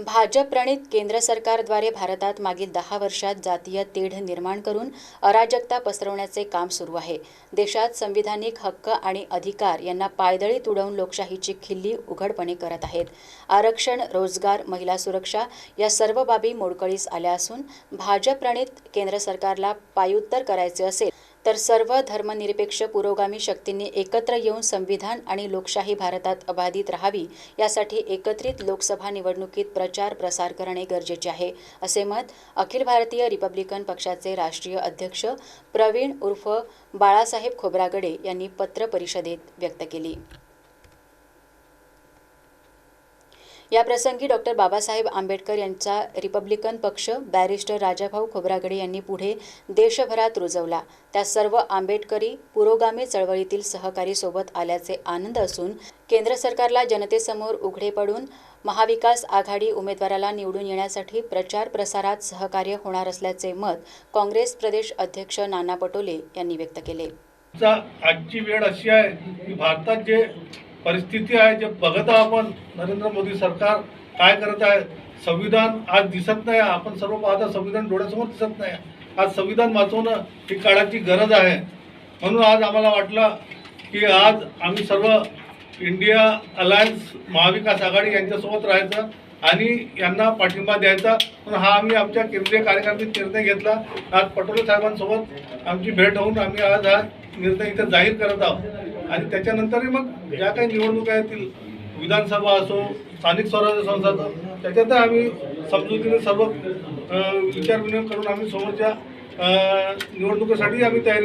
भाजपप्रणित केंद्र सरकारद्वारे भारतात मागील दहा वर्षात जातीय तेढ निर्माण करून अराजकता पसरवण्याचे काम सुरू आहे. देशात संविधानिक हक्क आणि अधिकार यांना पायदळी तुडवून लोकशाहीची खिल्ली उघडपणे करत आहेत. आरक्षण रोजगार महिला सुरक्षा या सर्व बाबी मोडकळीस आल्या असून भाजपप्रणित केंद्र सरकारला पायुत्तर करायचे असेल तर सर्व धर्मनिरपेक्ष पुरोगामी शक्तींनी एकत्र येऊन संविधान आणि लोकशाही भारतात अबाधित राहावी यासाठी एकत्रित लोकसभा निवडणुकीत प्रचार प्रसार करणे गरजेचे आहे असे मत अखिल भारतीय रिपब्लिकन पक्षाचे राष्ट्रीय अध्यक्ष प्रवीण उर्फ बाळासाहेब खोब्रागडे यांनी पत्र परिषदेत व्यक्त केली. याप्रसंगी डॉक्टर बाबासाहेब आंबेडकर यांचा रिपब्लिकन पक्ष बॅरिस्टर राजाभाऊ खोब्रागडे यांनी पुढे देशभरात रुजवला. त्या सर्व आंबेडकरी पुरोगामी चळवळीतील सहकारी सोबत आल्याचे आनंद असून केंद्र सरकारला जनतेसमोर उघडे पडून महाविकास आघाडी उमेदवाराला निवडून येण्यासाठी प्रचार प्रसारात सहकार्य होणार असल्याचे मत काँग्रेस प्रदेश अध्यक्ष नाना पटोले यांनी व्यक्त केले. आजची वेळ अशी आहे की भारतात जे परिस्थिती आहे जे बघत आहोत आपण नरेंद्र मोदी सरकार काय करत आहे संविधान आज दिसत नाही आपण सर्व पाहता संविधान डोळ्यासमोर दिसत नाही. आज संविधान वाचवणं ही काळाची गरज आहे. म्हणून आज आम्हाला वाटलं की आज आम्ही सर्व इंडिया अलायन्स महाविकास आघाडी यांच्यासोबत राहायचं आणि यांना पाठिंबा द्यायचा. म्हणून हा आम्ही आमच्या केंद्रीय कार्यकारिणीत निर्णय घेतला. आज पटोले साहेबांसोबत आमची भेट होऊन आम्ही आज हा निर्णय इथं जाहीर करत आहोत. आणि त्याच्यानंतरही मग ज्या काही निवडणुका येतील विधानसभा असो स्थानिक स्वराज्य संस्था त्याच्यात आम्ही समजुतीने सर्व विचार विचारविनिमय करून आम्ही समोरच्या निवडणुकीसाठी आम्ही तयारी